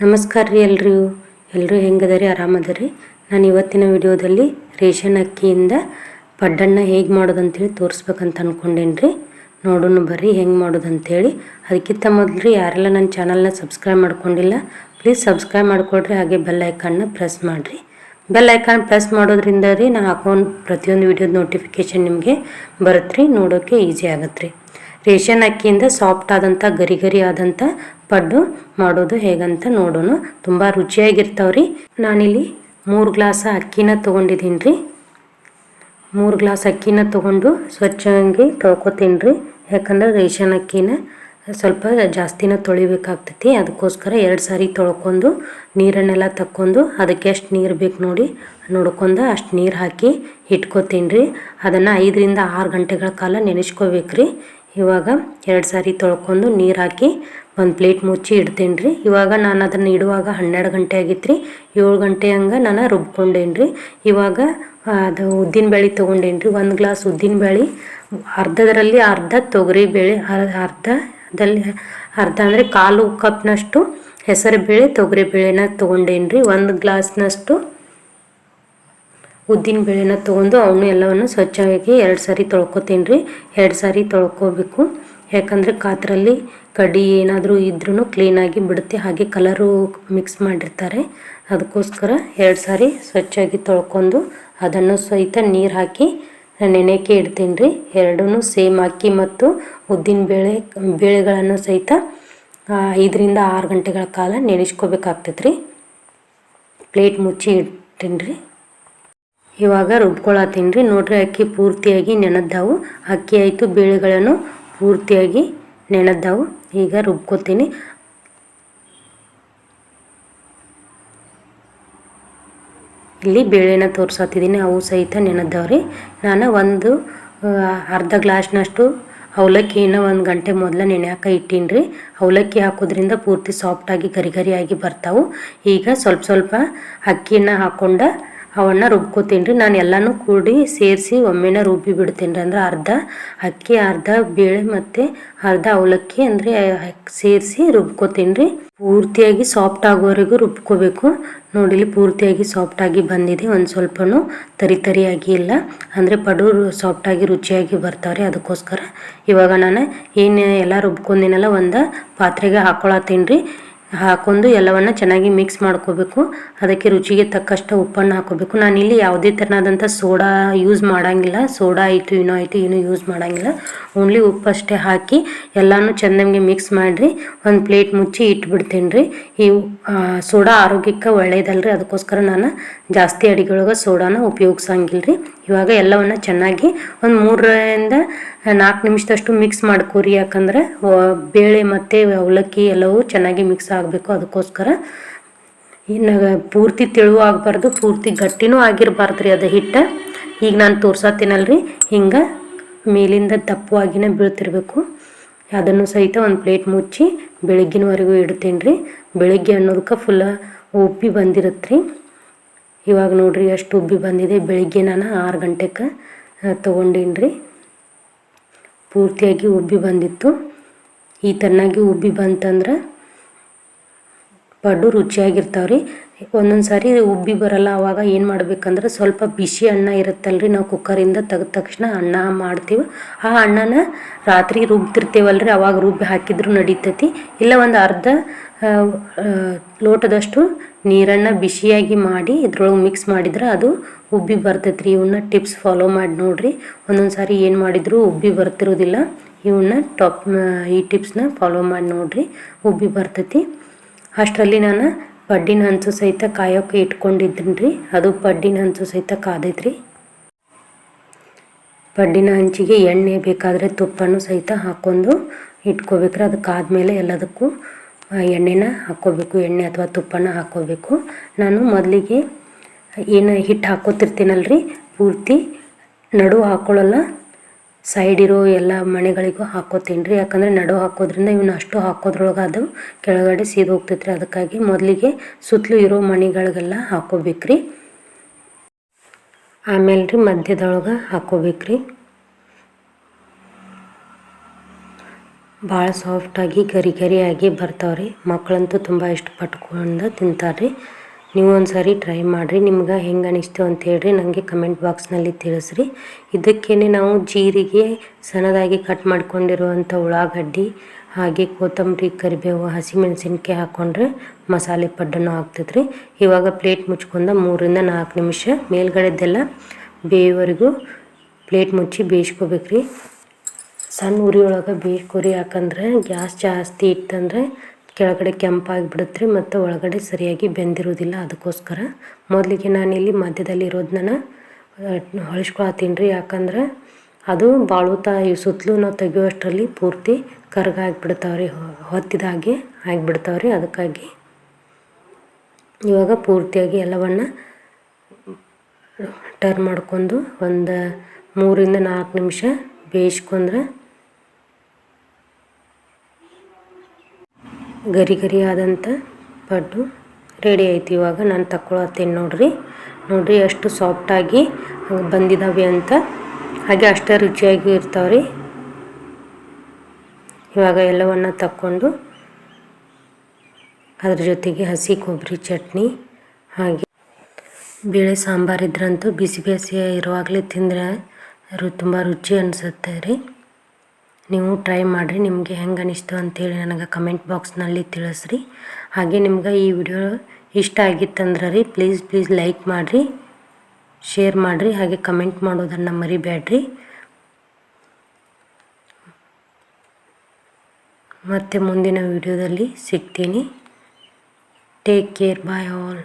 ನಮಸ್ಕಾರ ರೀ ಎಲ್ರಿಗೂ ಎಲ್ಲರೂ ಹೆಂಗದರಿ? ಆರಾಮದರಿ? ನಾನು ಇವತ್ತಿನ ವಿಡಿಯೋದಲ್ಲಿ ರೇಷನ್ ಅಕ್ಕಿಯಿಂದ ಪಡ್ಡಣ್ಣ ಹೇಗೆ ಮಾಡೋದು ಅಂತೇಳಿ ತೋರಿಸ್ಬೇಕಂತ ಅಂದ್ಕೊಂಡೇನಿ ರೀ ನೋಡೋಣ ಬರ್ರಿ ಹೆಂಗೆ ಮಾಡೋದು ಅಂತೇಳಿ ಅದಕ್ಕಿಂತ ಮೊದಲು ರೀ ಯಾರೆಲ್ಲ ನನ್ನ ಚಾನಲ್ನ ಸಬ್ಸ್ಕ್ರೈಬ್ ಮಾಡ್ಕೊಂಡಿಲ್ಲ, ಪ್ಲೀಸ್ ಸಬ್ಸ್ಕ್ರೈಬ್ ಮಾಡ್ಕೊಳ್ರಿ ಹಾಗೆ ಬೆಲ್ ಐಕಾನ್ನ ಪ್ರೆಸ್ ಮಾಡಿರಿ. ಬೆಲ್ ಐಕಾನ್ ಪ್ರೆಸ್ ಮಾಡೋದ್ರಿಂದ ರೀ ನಾನು ಹಾಕೊಂಡು ಪ್ರತಿಯೊಂದು ವಿಡಿಯೋದ ನೋಟಿಫಿಕೇಷನ್ ನಿಮಗೆ ಬರುತ್ತೆ ರೀ ನೋಡೋಕ್ಕೆ ಈಸಿ ಆಗತ್ತೆ ರೀ ರೇಷನ್ ಅಕ್ಕಿಯಿಂದ ಸಾಫ್ಟ್ ಆದಂಥ ಗರಿ ಗರಿ ಆದಂಥ ಪಡ್ಡು ಮಾಡೋದು ಹೇಗಂತ ನೋಡೋಣ. ತುಂಬ ರುಚಿಯಾಗಿರ್ತಾವ್ರಿ. ನಾನಿಲ್ಲಿ ಮೂರು ಗ್ಲಾಸ್ ಅಕ್ಕಿನ ತೊಗೊಂಡಿದ್ದೀನಿ ರೀ ಮೂರು ಗ್ಲಾಸ್ ಅಕ್ಕಿನ ತೊಗೊಂಡು ಸ್ವಚ್ಛವಾಗಿ ತೊಳ್ಕೊತೀನಿ ರೀ ಯಾಕಂದ್ರೆ ರೇಷನ್ ಅಕ್ಕಿನ ಸ್ವಲ್ಪ ಜಾಸ್ತಿನ ತೊಳಿಬೇಕಾಗ್ತೈತಿ. ಅದಕ್ಕೋಸ್ಕರ ಎರಡು ಸಾರಿ ತೊಳ್ಕೊಂಡು ನೀರನ್ನೆಲ್ಲ ತಕ್ಕೊಂಡು ಅದಕ್ಕೆ ಎಷ್ಟು ನೀರು ಬೇಕು ನೋಡಿ ನೋಡ್ಕೊಂಡು ಅಷ್ಟು ನೀರು ಹಾಕಿ ಇಟ್ಕೊತೀನಿ ರೀ ಅದನ್ನು ಐದರಿಂದ ಆರು ಗಂಟೆಗಳ ಕಾಲ ನೆನೆಸ್ಕೋಬೇಕು ರೀ ಇವಾಗ ಎರಡು ಸಾರಿ ತೊಳ್ಕೊಂಡು ನೀರು ಹಾಕಿ ಒಂದು ಪ್ಲೇಟ್ ಮುಚ್ಚಿ ಇಡ್ತೇನೆ ರೀ. ಇವಾಗ ನಾನು ಅದನ್ನು ಇಡುವಾಗ ಹನ್ನೆರಡು ಗಂಟೆ ಆಗಿತ್ತು ರೀ ಏಳು ಗಂಟೆ ಹಂಗೆ ನಾನು ರುಬ್ಕೊಂಡೇನಿ ರೀ. ಇವಾಗ ಅದು ಉದ್ದಿನ ಬೇಳೆ ತೊಗೊಂಡೇನಿ ರೀ. ಒಂದು ಗ್ಲಾಸ್ ಉದ್ದಿನ ಬೇಳೆ ಅರ್ಧದರಲ್ಲಿ ಅರ್ಧ ತೊಗರಿ ಬೇಳೆ ಅರ್ಧದಲ್ಲಿ ಅರ್ಧ ಅಂದರೆ ಕಾಲು ಕಪ್ನಷ್ಟು ಹೆಸರು ಬೇಳೆ ತೊಗರಿ ಬೇಳೆನ ತೊಗೊಂಡೇನಿ ರೀ. ಒಂದು ಗ್ಲಾಸ್ನಷ್ಟು ಉದ್ದಿನ ಬೇಳೆನ ತೊಗೊಂಡು ಅವನು ಎಲ್ಲವನ್ನು ಸ್ವಚ್ಛವಾಗಿ ಎರಡು ಸಾರಿ ತೊಳ್ಕೊತೀನಿ ರೀ. ಎರಡು ಸಾರಿ ತೊಳ್ಕೊಬೇಕು. ಯಾಕಂದರೆ ಕಾತ್ರಲ್ಲಿ ಕಡಿ ಏನಾದರೂ ಇದ್ರೂ ಕ್ಲೀನಾಗಿ ಬಿಡುತ್ತೆ. ಹಾಗೆ ಕಲರು ಮಿಕ್ಸ್ ಮಾಡಿರ್ತಾರೆ. ಅದಕ್ಕೋಸ್ಕರ ಎರಡು ಸಾರಿ ಸ್ವಚ್ಛವಾಗಿ ತೊಳ್ಕೊಂಡು ಅದನ್ನು ಸಹಿತ ನೀರು ಹಾಕಿ ನೆನೆಯೋಕೆ ಇಡ್ತೀನಿ ರೀ. ಎರಡೂ ಸೇಮ್ ಅಕ್ಕಿ ಮತ್ತು ಉದ್ದಿನ ಬೇಳೆ, ಬೇಳೆಗಳನ್ನು ಸಹಿತ ಐದರಿಂದ ಆರು ಗಂಟೆಗಳ ಕಾಲ ನೆನೆಸ್ಕೋಬೇಕಾಗ್ತೈತೆ ರೀ. ಪ್ಲೇಟ್ ಮುಚ್ಚಿ ಇಡ್ತೀನಿ ರೀ. ಇವಾಗ ರುಬ್ಕೊಳತ್ತೀನಿ ರೀ. ನೋಡ್ರಿ ಅಕ್ಕಿ ಪೂರ್ತಿಯಾಗಿ ನೆನೆದ್ದಾವು. ಅಕ್ಕಿ ಆಯಿತು, ಬೇಳೆಗಳನ್ನು ಪೂರ್ತಿಯಾಗಿ ನೆನೆದ್ದಾವು. ಈಗ ರುಬ್ಕೋತೀನಿ. ಇಲ್ಲಿ ಬೇಳೆನ ತೋರ್ಸತ್ತಿದ್ದೀನಿ ಅವು ಸಹಿತ ನೆನೆದವ್ರಿ ನಾನು ಒಂದು ಅರ್ಧ ಗ್ಲಾಸ್ನಷ್ಟು ಅವಲಕ್ಕಿನ ಒಂದು ಗಂಟೆ ಮೊದಲು ನೆನೆಯಾಕ ಇಟ್ಟೀನಿ ರೀ. ಅವಲಕ್ಕಿ ಹಾಕೋದ್ರಿಂದ ಪೂರ್ತಿ ಸಾಫ್ಟಾಗಿ ಗರಿ ಗರಿಯಾಗಿ ಬರ್ತಾವೆ. ಈಗ ಸ್ವಲ್ಪ ಸ್ವಲ್ಪ ಅಕ್ಕಿನ ಹಾಕ್ಕೊಂಡು ಅವನ್ನ ರುಬ್ಕೋತೀನಿ ರೀ. ನಾನು ಎಲ್ಲನೂ ಕೂಡಿ ಸೇರಿಸಿ ಒಮ್ಮೆನ ರುಬ್ಬಿ ಬಿಡ್ತೀನಿ ರೀ. ಅಂದ್ರೆ ಅರ್ಧ ಅಕ್ಕಿ, ಅರ್ಧ ಬೇಳೆ ಮತ್ತು ಅರ್ಧ ಅವಲಕ್ಕಿ ಅಂದರೆ ಸೇರಿಸಿ ರುಬ್ಕೋತೀನಿ ರೀ. ಪೂರ್ತಿಯಾಗಿ ಸಾಫ್ಟ್ ಆಗೋವರೆಗೂ ರುಬ್ಕೋಬೇಕು. ನೋಡಿಲಿ ಪೂರ್ತಿಯಾಗಿ ಸಾಫ್ಟಾಗಿ ಬಂದಿದೆ. ಒಂದು ಸ್ವಲ್ಪನೂ ತರಿ ತರಿಯಾಗಿ ಇಲ್ಲ. ಅಂದರೆ ಸಾಫ್ಟ್ ಸಾಫ್ಟಾಗಿ ರುಚಿಯಾಗಿ ಬರ್ತಾವ್ರಿ. ಅದಕ್ಕೋಸ್ಕರ ಇವಾಗ ನಾನು ಏನು ಎಲ್ಲ ರುಬ್ಕೊಂಡಿನಲ್ಲ ಒಂದು ಪಾತ್ರೆಗೆ ಹಾಕೊಳತ್ತೀನಿ ರೀ. ಹಾಕೊಂಡು ಎಲ್ಲವನ್ನು ಚೆನ್ನಾಗಿ ಮಿಕ್ಸ್ ಮಾಡ್ಕೋಬೇಕು. ಅದಕ್ಕೆ ರುಚಿಗೆ ತಕ್ಕಷ್ಟು ಉಪ್ಪನ್ನು ಹಾಕೋಬೇಕು. ನಾನಿಲ್ಲಿ ಯಾವುದೇ ಥರನಾದಂಥ ಸೋಡಾ ಯೂಸ್ ಮಾಡೋಂಗಿಲ್ಲ. ಸೋಡಾ ಆಯಿತು ಏನೋ ಆಯಿತು, ಏನೂ ಯೂಸ್ ಮಾಡೋಂಗಿಲ್ಲ. ಓನ್ಲಿ ಉಪ್ಪಷ್ಟೇ ಹಾಕಿ ಎಲ್ಲನೂ ಚೆಂದಂಗೆ ಮಿಕ್ಸ್ ಮಾಡಿರಿ. ಒಂದು ಪ್ಲೇಟ್ ಮುಚ್ಚಿ ಇಟ್ಬಿಡ್ತೀನಿ ರೀ ಈ ಸೋಡಾ ಆರೋಗ್ಯಕ್ಕೆ ಒಳ್ಳೇದಲ್ರಿ. ಅದಕ್ಕೋಸ್ಕರ ನಾನು ಜಾಸ್ತಿ ಅಡುಗೆಯೊಳಗೆ ಸೋಡಾನ ಉಪಯೋಗಿಸಂಗಿಲ್ಲ ರೀ ಇವಾಗ ಎಲ್ಲವನ್ನು ಚೆನ್ನಾಗಿ ಒಂದು ಮೂರರಿಂದ ನಾಲ್ಕು ನಿಮಿಷದಷ್ಟು ಮಿಕ್ಸ್ ಮಾಡ್ಕೋರಿ, ಯಾಕಂದರೆ ಬೇಳೆ ಮತ್ತು ಅವಲಕ್ಕಿ ಎಲ್ಲವೂ ಚೆನ್ನಾಗಿ ಮಿಕ್ಸ್ ಆಗಬೇಕು ಅದಕ್ಕೋಸ್ಕರ. ಇನ್ನು ಪೂರ್ತಿ ತೆಳು ಆಗಬಾರ್ದು, ಪೂರ್ತಿ ಗಟ್ಟಿನೂ ಆಗಿರಬಾರ್ದು ರೀ ಅದು ಹಿಟ್ಟು. ಈಗ ನಾನು ತೋರ್ಸತ್ತೀನಲ್ರಿ ಹಿಂಗೆ ಮೇಲಿಂದ ದಪ್ಪವಾಗಿನೇ ಬೀಳ್ತಿರ್ಬೇಕು. ಅದನ್ನು ಸಹಿತ ಒಂದು ಪ್ಲೇಟ್ ಮುಚ್ಚಿ ಬೆಳಗ್ಗಿನವರೆಗೂ ಇಡ್ತೀನಿ ರೀ ಬೆಳಗ್ಗೆ ಅನ್ನೋದಕ್ಕೆ ಫುಲ್ಲ ಉಬ್ಬಿ ಬಂದಿರುತ್ತೆ ರೀ ಇವಾಗ ನೋಡಿರಿ, ಅಷ್ಟು ಉಬ್ಬಿ ಬಂದಿದೆ. ಬೆಳಿಗ್ಗೆ ನಾನು ಆರು ಗಂಟೆಗೆ ತೊಗೊಂಡೀನಿ ರೀ ಪೂರ್ತಿಯಾಗಿ ಉಬ್ಬಿ ಬಂದಿತ್ತು. ಈ ತನ್ನಾಗಿ ಉಬ್ಬಿ ಬಂತಂದ್ರೆ ಪಡ್ಡು ರುಚಿಯಾಗಿರ್ತಾವ್ರಿ. ಒಂದೊಂದು ಸಾರಿ ಉಬ್ಬಿ ಬರಲ್ಲ, ಅವಾಗ ಏನು ಮಾಡ್ಬೇಕಂದ್ರೆ ಸ್ವಲ್ಪ ಬಿಸಿ ಅನ್ನ ಇರುತ್ತಲ್ರಿ. ನಾವು ಕುಕ್ಕರಿಂದ ತೆಗೆದ ತಕ್ಷಣ ಅನ್ನ ಮಾಡ್ತೀವಿ. ಆ ಅನ್ನನ ರಾತ್ರಿ ರುಬ್ತಿರ್ತೇವಲ್ರಿ, ಅವಾಗ ರುಬ್ಬಿ ಹಾಕಿದ್ರು ನಡೀತೈತಿ. ಇಲ್ಲ ಒಂದು ಅರ್ಧ ಲೋಟದಷ್ಟು ನೀರನ್ನು ಬಿಸಿಯಾಗಿ ಮಾಡಿ ಇದ್ರೊಳಗೆ ಮಿಕ್ಸ್ ಮಾಡಿದ್ರೆ ಅದು ಉಬ್ಬಿ ಬರ್ತೈತೆ ರೀ ಇವನ್ನ ಟಿಪ್ಸ್ ಫಾಲೋ ಮಾಡಿ ನೋಡಿರಿ. ಒಂದೊಂದು ಸಾರಿ ಏನು ಮಾಡಿದ್ರು ಉಬ್ಬಿ ಬರ್ತಿರೋದಿಲ್ಲ. ಇವನ್ನ ಟಾಪ್ ಈ ಟಿಪ್ಸ್ನ ಫಾಲೋ ಮಾಡಿ ನೋಡಿರಿ. ಉಬ್ಬಿ ಬರ್ತೈತಿ. ಅಷ್ಟರಲ್ಲಿ ನಾನು ಪಡ್ಡಿನ ಹಂಚು ಸಹಿತ ಕಾಯೋಕೆ ಇಟ್ಕೊಂಡಿದ್ದೀನಿ ರೀ ಅದು ಪಡ್ಡಿನ ಹಂಚು ಸಹಿತ ಕಾದೈತ್ರಿ. ಪಡ್ಡಿನ ಹಂಚಿಗೆ ಎಣ್ಣೆ ಬೇಕಾದರೆ ತುಪ್ಪನೂ ಸಹಿತ ಹಾಕ್ಕೊಂಡು ಇಟ್ಕೋಬೇಕ್ರಿ. ಮೇಲೆ ಎಲ್ಲದಕ್ಕೂ ಎಣ್ಣೆನ ಹಾಕ್ಕೋಬೇಕು ಎಣ್ಣೆ ಅಥವಾ ತುಪ್ಪನ ಹಾಕ್ಕೋಬೇಕು ನಾನು ಮೊದಲಿಗೆ ಏನು ಹಿಟ್ಟು ಹಾಕೋತಿರ್ತೀನಲ್ರಿ ಪೂರ್ತಿ ನಡು ಹಾಕ್ಕೊಳ್ಳಲ್ಲ ಸೈಡ್ ಇರೋ ಎಲ್ಲ ಮನೆಗಳಿಗೂ ಹಾಕೋತೀನಿ ರೀ. ಯಾಕಂದರೆ ನಡು ಹಾಕೋದ್ರಿಂದ ಇವನ್ನ ಅಷ್ಟು ಹಾಕೋದ್ರೊಳಗೆ ಅದು ಕೆಳಗಡೆ ಸೀದು ಹೋಗ್ತೈತೆ ರೀ ಅದಕ್ಕಾಗಿ ಮೊದಲಿಗೆ ಸುತ್ತಲೂ ಇರೋ ಮಣಿಗಳಿಗೆಲ್ಲ ಹಾಕೋಬೇಕ್ರಿ ಆಮೇಲೆ ರೀ ಮಧ್ಯದೊಳಗೆ ಹಾಕೋಬೇಕ್ರಿ ಭಾಳ ಸಾಫ್ಟಾಗಿ ಗರಿ ಗರಿಯಾಗಿ ಬರ್ತಾವ್ರಿ. ಮಕ್ಕಳಂತೂ ತುಂಬ ಇಷ್ಟಪಟ್ಕೊಂಡು ತಿಂತಾರೆ ನೀವು ಒಂದು ಸಾರಿ ಟ್ರೈ ಮಾಡಿರಿ. ನಿಮ್ಗೆ ಹೆಂಗೆ ಅನಿಸ್ತು ಅಂತ ಹೇಳ್ರಿ. ನನಗೆ ಕಮೆಂಟ್ ಬಾಕ್ಸ್ನಲ್ಲಿ ತಿಳಿಸ್ರಿ. ಇದಕ್ಕೇನೆ ನಾವು ಜೀರಿಗೆ ಸಣ್ಣದಾಗಿ ಕಟ್ ಮಾಡ್ಕೊಂಡಿರುವಂಥ ಉಳ್ಳಾಗಡ್ಡಿ, ಹಾಗೆ ಕೊತ್ತಂಬರಿ, ಕರಿಬೇವು, ಹಸಿಮೆಣಸಿನ್ಕಾಯಿ ಹಾಕ್ಕೊಂಡ್ರೆ ಮಸಾಲೆ ಪಡ್ಡನ್ನು ರೀ ಇವಾಗ ಪ್ಲೇಟ್ ಮುಚ್ಕೊಂಡು ಮೂರಿಂದ ನಾಲ್ಕು ನಿಮಿಷ ಮೇಲ್ಗಡೆದೆಲ್ಲ ಬೇವರೆಗೂ ಪ್ಲೇಟ್ ಮುಚ್ಚಿ ಬೇಯಿಸ್ಕೋಬೇಕ್ರಿ. ಸಣ್ಣ ಉರಿ ಒಳಗೆ ರೀ ಯಾಕಂದ್ರೆ ಗ್ಯಾಸ್ ಜಾಸ್ತಿ ಇತ್ತಂದ್ರೆ ಕೆಳಗಡೆ ಕೆಂಪಾಗಿಬಿಡುತ್ತೆ ಮತ್ತು ಒಳಗಡೆ ಸರಿಯಾಗಿ ಬೆಂದಿರೋದಿಲ್ಲ. ಅದಕ್ಕೋಸ್ಕರ ಮೊದಲಿಗೆ ನಾನಿಲ್ಲಿ ಮಧ್ಯದಲ್ಲಿ ಇರೋದನ್ನ ಹೊಳಿಸ್ಕೊಳತ್ತೀನಿ ರೀ. ಯಾಕಂದ್ರೆ ಅದು ಬಾಳುತ್ತಾ ಈ ಸುತ್ತಲೂ ನಾವು ತೆಗಿಯೋಷ್ಟರಲ್ಲಿ ಪೂರ್ತಿ ಕರ್ಗಾಗಿಬಿಡ್ತಾವ್ರಿ ಹೊತ್ತಿದಾಗೆ ಆಗಿಬಿಡ್ತಾವ್ರಿ. ಅದಕ್ಕಾಗಿ ಇವಾಗ ಪೂರ್ತಿಯಾಗಿ ಎಲ್ಲವನ್ನು ಟರ್ನ್ ಮಾಡ್ಕೊಂಡು ಒಂದು ಮೂರಿಂದ ನಾಲ್ಕು ನಿಮಿಷ ಬೇಯಿಸ್ಕೊಂಡ್ರೆ ಗರಿ ಗರಿ ಆದಂಥ ಪಡ್ಡು ರೆಡಿ ಆಯ್ತು. ಇವಾಗ ನಾನು ತಕ್ಕೊಳತ್ತೇನೆ ನೋಡ್ರಿ. ನೋಡ್ರಿ ಎಷ್ಟು ಸಾಫ್ಟಾಗಿ ಬಂದಿದ್ದಾವೆ ಅಂತ. ಹಾಗೆ ಅಷ್ಟೇ ರುಚಿಯಾಗಿ ಇರ್ತಾವ್ರಿ. ಇವಾಗ ಎಲ್ಲವನ್ನು ತಕ್ಕೊಂಡು ಅದ್ರ ಜೊತೆಗೆ ಹಸಿ ಕೊಬ್ಬರಿ ಚಟ್ನಿ, ಹಾಗೆ ಬೇಳೆ ಸಾಂಬಾರು ಇದ್ರಂತೂ ಬಿಸಿ ಬಿಸಿ ಇರುವಾಗಲೇ ತಿಂದರೆ ರು ತುಂಬ ರುಚಿ ಅನಿಸುತ್ತೆ ರೀ. ನೀವು ಟ್ರೈ ಮಾಡಿರಿ, ನಿಮಗೆ ಹೆಂಗೆ ಅನಿಸ್ತು ಅಂತೇಳಿ ನನಗೆ ಕಮೆಂಟ್ ಬಾಕ್ಸ್ನಲ್ಲಿ ತಿಳಿಸ್ರಿ. ಹಾಗೆ ನಿಮ್ಗೆ ಈ ವಿಡಿಯೋ ಇಷ್ಟ ಆಗಿತ್ತಂದ್ರೆ ರೀ ಪ್ಲೀಸ್ ಪ್ಲೀಸ್ ಲೈಕ್ ಮಾಡಿರಿ ಶೇರ್ ಮಾಡಿರಿ, ಹಾಗೆ ಕಮೆಂಟ್ ಮಾಡೋದನ್ನು ಮರಿಬೇಡ್ರಿ. ಮತ್ತೆ ಮುಂದಿನ ವಿಡಿಯೋದಲ್ಲಿ ಸಿಗ್ತೀನಿ. Take care bye all